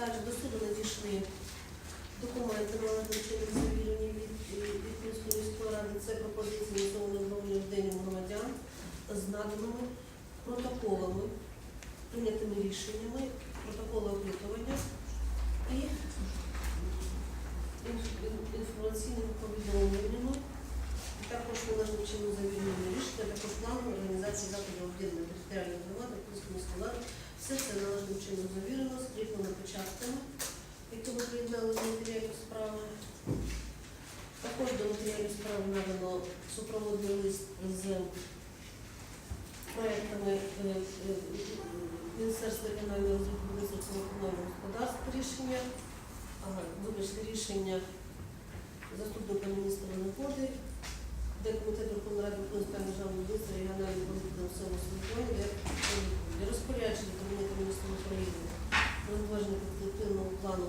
Також до суду надійшли документи належним чином завірені від Київської міської ради. Це пропозиції місцевого громадянин громадян з наданими протоколами, прийнятими рішеннями, протоколи опитування і інф- ін- інформаційними повідомленнями. Також належним чином завірені рішення, також планом організації заходів об'єднаної територіальної громади Київської міської ради. Все це належним чином завірено, скріплено печатками, які ми приєднали до матеріалів справи. Також до матеріалів справи надано супроводний лист з проектами е, е, Міністерства регіонального розвитку Міністерства комунального господарства рішення, вибачте, рішення заступника міністра Нагоди, де комітет Верховної Ради України з державного будівництва регіонального розвитку місцевого самоврядування для розпорядження Кабінету міністрів України про затвердження конституційного плану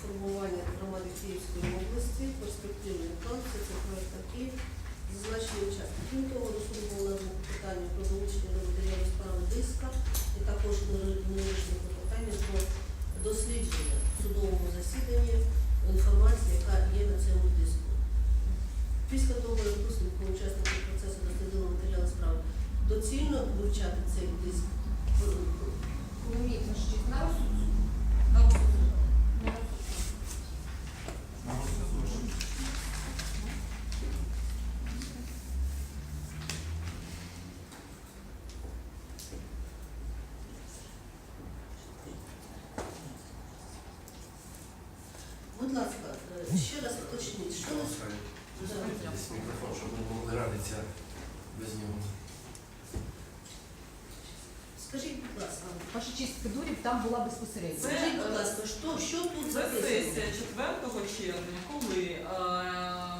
формування громади Київської області, перспективний план, все це проект Київ, зазначені участки. Крім того, суду питання про долучення до матеріалів справи диска і також вирішено питання про дослідження в судовому засіданні інформації, яка є на цьому диску. Після того, як висновку учасників процесу дослідили матеріали справи, доцільно вивчати цей диск. Помітно, що на розсуд. На розсуд. На розсуд. Будь ласка, е, ще раз уточніть, що ви Десь мікрофон, щоб не було не радиться без нього. Скажіть, будь ласка, Ваша чистка дурів там була безпосередньо. Це- скажіть, будь ласка, що, що тут Це записано? сесія 4 червня, коли е,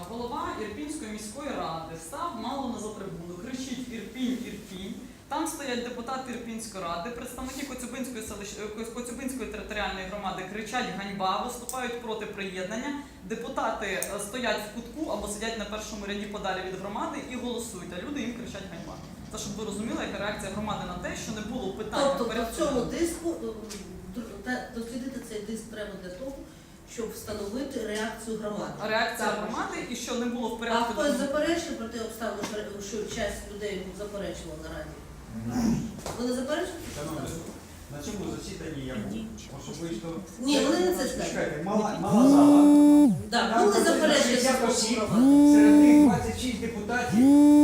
голова Ірпінської міської ради став мало на за трибуну, кричить Ірпінь, Ірпінь. Там стоять депутати Ірпінської ради, представники Коцюбинської селищ... е, Коцюбинської територіальної громади кричать ганьба, виступають проти приєднання. Депутати е, стоять в кутку або сидять на першому ряді подалі від громади і голосують, а люди їм кричать ганьба. Це щоб ви розуміли, яка реакція громади на те, що не було питання Тобто по порядку цьому диску дослідити цей диск треба для того, щоб встановити реакцію громади. реакція Так. громади і що не було в А порядку. хтось заперечив про те обставину, що- що часть людей заперечувала на раді? Вони заперечують? Шановні, на цьому засіданні я був особисто. Ні, вони не це скажуть. Чекайте, мала, мала зала. Так, Там вони заперечують. 60 осіб, серед них 26 депутатів.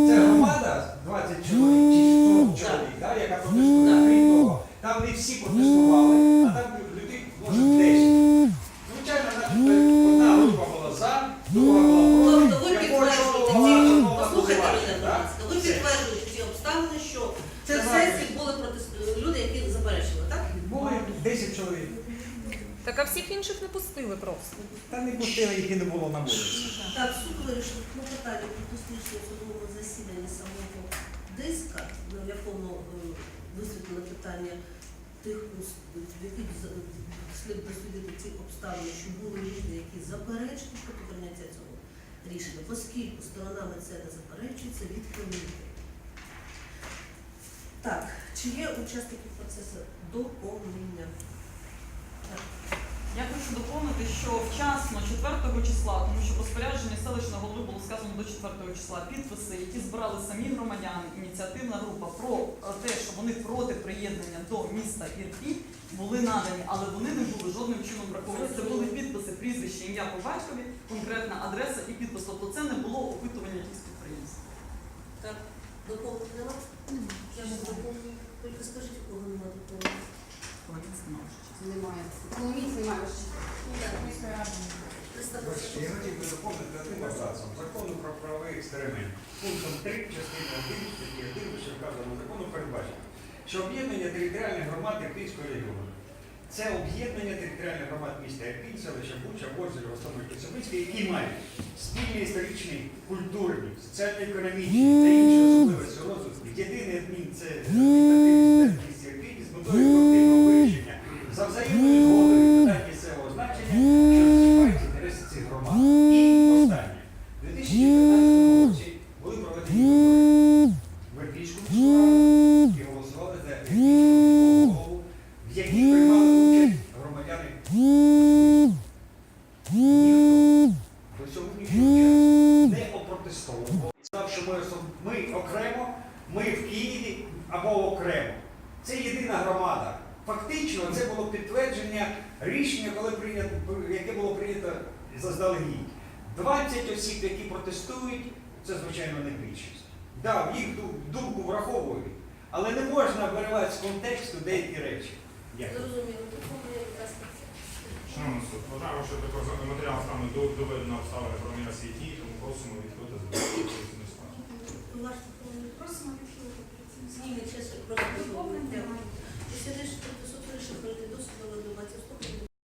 Це громада 20 чоловік чи 100 чоловік, да, яка протестувала. Крім того, там не всі протестували, а там людей може 10. Звичайно, на- одна група була за, друга була проти. Тобто ви Я підтверджуєте хочу ці, голова послухайте голосувати, мене, будь да? ласка, ви Все. підтверджуєте ці обставини, що Це на правда. сесії були протест... люди, які заперечили, так? Були 10. Так а всіх інших не пустили просто. Та не пустили, їх і не було на вулиці. Так, суд вирішив ну, питання про дослідження в судовому самого диска, на якому е, висвітлено питання тих, ус- в яких слід дослідити ці обставини, що були люди, які заперечують проти прийняття цього рішення, оскільки сторонами це не заперечується, відхилити. Так, чи є учасники процесу доповнення? Я хочу доповнити, що вчасно 4 числа, тому що в розпорядженні селищного голови було сказано до 4 числа підписи, які збирали самі громадяни, ініціативна група про те, що вони проти приєднання до міста Ірпінь, були надані, але вони не були жодним чином враховані. Це були підписи, прізвище, ім'я по батькові, конкретна адреса і підпис. Тобто це не було опитування якихось підприємств. Так, доповнення? Я ж доповню. Тільки скажіть, у кого нема доповнення. Немає. Коломіць немає одним абзацом закону про правовий експеримент. Пунктом 3 частини 1 статті 1 вище вказаного закону передбачено, що об'єднання територіальних громад Ірпінського регіону це об'єднання територіальних громад міста Ірпінь, селища Буча, Борзель, Ростомель, Коцюбинський, які мають спільні історичні, культурні, соціально-економічні та інші особливості розвитку. Єдиний адмін це до сьогоднішнього не опротестовував. Сказав, що ми, ми окремо, ми в Києві або окремо. Це єдина громада. Фактично, це було підтвердження рішення, коли прийнято, яке було прийнято заздалегідь. 20 осіб, які протестують, це, звичайно, не більшість. Так, да, їх думку враховують, але не можна виривати з контексту деякі речі. Зрозуміло, тут якраз Шановний суд, вважаємо, що також матеріал саме доведено обставини про міграції дії, тому просимо відкрити за складу. Просимо відхилити апеляційну Ні, не чесно, просто. Сидиш, суд вирішив перейти до судового до 20 ступенів.